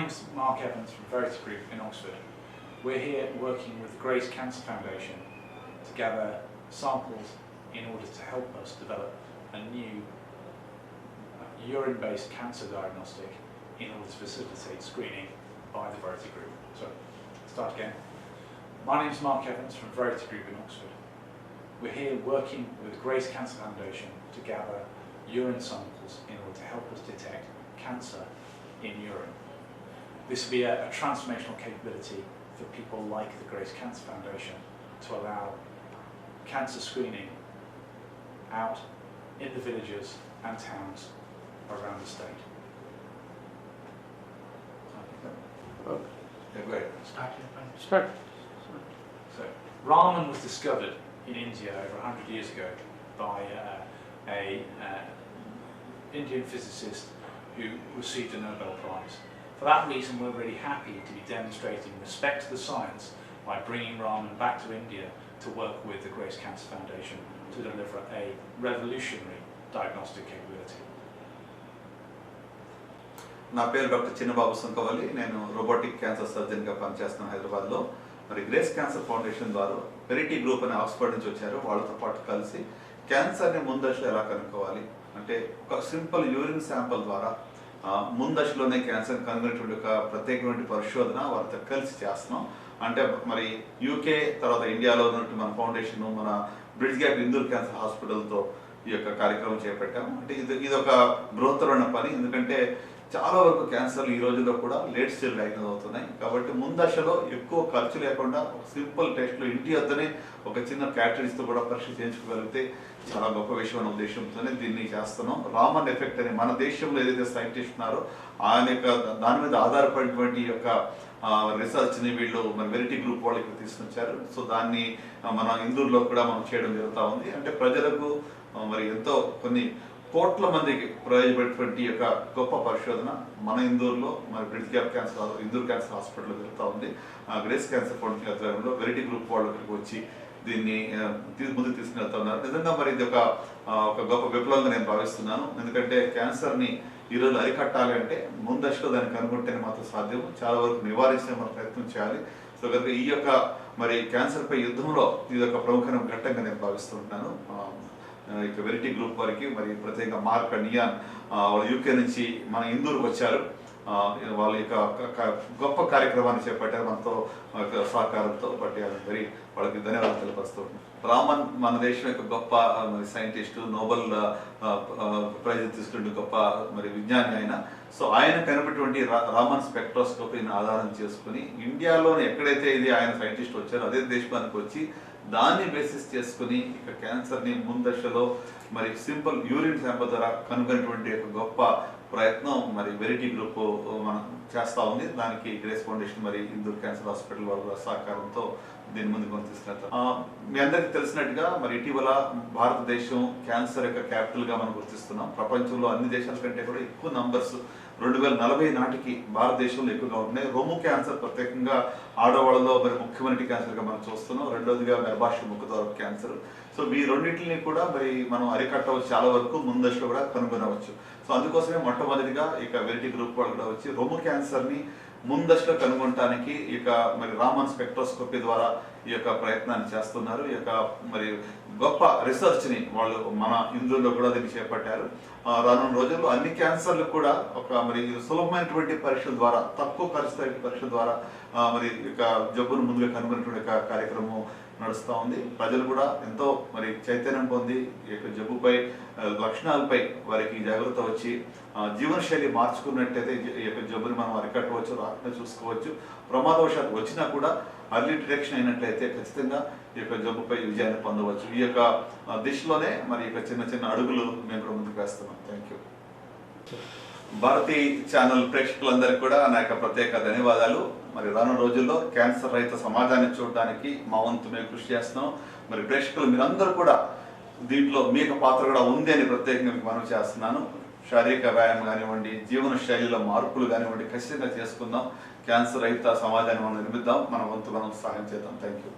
name's Mark Evans from Veritas Group in Oxford. We're here working with the Grace Cancer Foundation to gather samples in order to help us develop a new uh, urine-based cancer diagnostic in order to facilitate screening by the Verity Group. So, start again. My name's Mark Evans from Verity Group in Oxford. We're here working with the Grace Cancer Foundation to gather urine samples in order to help us detect cancer in urine. This will be a, a transformational capability for people like the Grace Cancer Foundation to allow cancer screening out in the villages and towns around the state. Yeah, go ahead. Start. Start. So, ramen was discovered in India over 100 years ago by uh, a uh, Indian physicist who received a Nobel Prize. For that reason, we're really happy to be demonstrating respect to the science by bringing ramen back to India to work with the Grace Cancer Foundation to deliver a revolutionary diagnostic capability. నా పేరు doctor చిన్నబాబు సుంకవల్లి నేను robotic cancer సర్జన్గా పనిచేస్తున్నాను హైదరాబాద్లో మరి grace cancer foundation వారు పెరిటీ group అని Oxford నుంచి వచ్చారు వాళ్ళతో పాటు కలిసి క్యాన్సర్ని ముందశలో ఎలా కనుక్కోవాలి అంటే ఒక సింపుల్ యూరిన్ శాంపుల్ ద్వారా ఆ, ముందశలోనే క్యాన్సర్ కనుగొనేటువంటి ఒక ప్రత్యేకమైన పరిశోధన వారితో కలిసి చేస్తున్నాం. అంటే మరి యూకే తర్వాత ఇండియాలో ఉన్నట్టు మన ఫౌండేషన్ మన బ్రిడ్జ్ గ్యాప్ ఇందూర్ క్యాన్సర్ హాస్పిటల్తో ఈ యొక్క కార్యక్రమం చేపట్టాము. అంటే ఇది ఇది ఒక బృహత్తరమైన పని. ఎందుకంటే చాలా వరకు క్యాన్సర్లు ఈ రోజుల్లో కూడా లేట్ స్టేజ్ డయాగ్నోస్ అవుతున్నాయి. కాబట్టి ముందశలో ఎక్కువ ఖర్చు లేకుండా ఒక సింపుల్ టెస్ట్లో ఇంటి వద్దనే ఒక చిన్న క్యాటరీస్తో కూడా పరీక్ష చేయించుకోగలిగితే చాలా గొప్ప విషయం అనే ఉద్దేశంతోనే దీన్ని చేస్తున్నాం. రామన్ ఎఫెక్ట్ అని మన దేశంలో ఏదైతే సైంటిస్ట్ ఉన్నారో ఆయన యొక్క దాని మీద ఆధారపడినటువంటి యొక్క రీసెర్చ్ని వీళ్ళు మన వెరిటీ గ్రూప్ వాళ్ళకి తీసుకొచ్చారు. సో దాన్ని మన ఇందూరులో కూడా మనం చేయడం జరుగుతూ ఉంది. అంటే ప్రజలకు మరి ఎంతో కొన్ని కోట్ల మందికి ప్రయోజనపడేటువంటి యొక్క గొప్ప పరిశోధన మన ఇందూరులో మరి bridge gap cancer Indur cancer హాస్పిటల్లో జరుగుతూ ఉంది. ఆ, గ్రేస్ క్యాన్సర్ ఫౌండేషన్ ఆధ్వర్యంలో వెరైటీ గ్రూప్ వాళ్ళు ఇక్కడికి వచ్చి దీన్ని ముందుకు తీసుకుని ఉన్నారు. నిజంగా మరి ఇది ఒక ఒక గొప్ప విప్లవంగా నేను భావిస్తున్నాను. ఎందుకంటే క్యాన్సర్ని ఈరోజు అరికట్టాలి అంటే ముందస్తులో దాన్ని కనుగొంటేనే మాత్రం సాధ్యం చాలా వరకు నివారించే మనం ప్రయత్నం చేయాలి. సో కనుక ఈ యొక్క మరి క్యాన్సర్పై యుద్ధంలో ఇది ఒక ప్రముఖమైన ఘట్టంగా నేను భావిస్తుంటాను ఇక వెరిటీ గ్రూప్ వారికి మరి ప్రత్యేక మార్క్ నియాన్ వాళ్ళు యూకే నుంచి మన ఇందూరుకు వచ్చారు. వాళ్ళ యొక్క గొప్ప కార్యక్రమాన్ని చేపట్టారు. మనతో యొక్క సహకారంతో బట్ వెరీ వాళ్ళకి ధన్యవాదాలు తెలియపరుస్తున్నాను రామన్ మన దేశం యొక్క గొప్ప మరి సైంటిస్టు నోబెల్ ప్రైజ్ తీసుకుంటే గొప్ప మరి విజ్ఞాని ఆయన. సో ఆయన కనిపెట్టినటువంటి రా- రామన్ స్పెక్ట్రోస్కోపీని ఆధారం చేసుకుని ఇండియాలోనే ఎక్కడైతే ఇది ఆయన సైంటిస్ట్ వచ్చారో అదే దేశానికి వచ్చి దాన్ని బేసిస్ చేసుకుని ఇక క్యాన్సర్ని ముందశలో మరి సింపుల్ యూరిన్ శాంపుల్ ద్వారా కనుగొనేటువంటి ఒక గొప్ప ప్రయత్నం మరి వెరిటీ గ్రూప్ మనం చేస్తూ ఉంది. దానికి గ్రేస్ ఫౌండేషన్ మరి ఇందూర్ క్యాన్సర్ హాస్పిటల్ వాళ్ళ సహకారంతో దీని ముందుకు మనం తీసుకెళ్తాం మీ అందరికీ తెలిసినట్టుగా మరి ఇటీవల భారతదేశం క్యాన్సర్ యొక్క క్యాపిటల్గా మనం గుర్తిస్తున్నాం. ప్రపంచంలో అన్ని దేశాల కంటే కూడా ఎక్కువ నంబర్స్ రెండు వేల నలభై నాటికి భారతదేశంలో ఎక్కువగా ఉన్నాయి రొమ్ము క్యాన్సర్ ప్రత్యేకంగా ఆడవాళ్ళలో మరి ముఖ్యమైన క్యాన్సర్గా మనం చూస్తున్నాం. రెండోదిగా గర్భాశయ ముఖ ద్వారా క్యాన్సర్. సో ఈ రెండింటిని కూడా మరి మనం అరికట్టవచ్చు. చాలా వరకు ముందస్తులో కూడా కనుగొనవచ్చు. సో అందుకోసమే మొట్టమొదటిగా ఇక వెరిటీ గ్రూప్ వాళ్ళు కూడా వచ్చి రొమ్ము క్యాన్సర్ ముందస్తులో కనుగొనటానికి ఈ యొక్క మరి రామన్ స్పెక్ట్రోస్కోపీ ద్వారా ఈ యొక్క ప్రయత్నాన్ని చేస్తున్నారు. ఈ యొక్క మరి గొప్ప రీసెర్చ్ని వాళ్ళు మన ఇందులో కూడా దీన్ని చేపట్టారు. రానున్న రోజుల్లో అన్ని క్యాన్సర్లు కూడా ఒక మరి సులభమైనటువంటి పరీక్షల ద్వారా తక్కువ ఖర్చుతో పరీక్షల ద్వారా మరి ఈ యొక్క జబ్బును ముందుగా కనుగొనేటువంటి కార్యక్రమం నడుస్తూ ఉంది. ప్రజలు కూడా ఎంతో మరి చైతన్యం పొంది ఈ యొక్క జబ్బుపై లక్షణాలపై వారికి జాగ్రత్త వచ్చి జీవనశైలి మార్చుకున్నట్టయితే ఈ యొక్క జబ్బుని మనం అరికట్టవచ్చు రాకుండా చూసుకోవచ్చు. ప్రమాదవశాత్తు వచ్చినా కూడా అర్లీ డిటెక్షన్ అయినట్లయితే ఖచ్చితంగా ఈ యొక్క జబ్బుపై విజయాన్ని పొందవచ్చు. ఈ యొక్క దిశలోనే మరి ఈ యొక్క చిన్న చిన్న అడుగులు మేము కూడా ముందుకు వేస్తున్నాం. థ్యాంక్ యూ భారతీ ఛానల్ ప్రేక్షకులందరికీ కూడా నా యొక్క ప్రత్యేక ధన్యవాదాలు. మరి రాను రోజుల్లో క్యాన్సర్ రహిత సమాజాన్ని చూడడానికి మా వంతు మేము కృషి చేస్తున్నాం. మరి ప్రేక్షకులు మీరందరూ కూడా దీంట్లో మీ యొక్క పాత్ర కూడా ఉంది అని ప్రత్యేకంగా మీకు మనవి చేస్తున్నాను. శారీరక వ్యాయామం కానివ్వండి జీవన శైలిలో మార్పులు కానివ్వండి ఖచ్చితంగా చేసుకుందాం. క్యాన్సర్ రహిత సమాజాన్ని మనం నిర్మిద్దాం. మన వంతు మనం సహాయం చేద్దాం. Thank you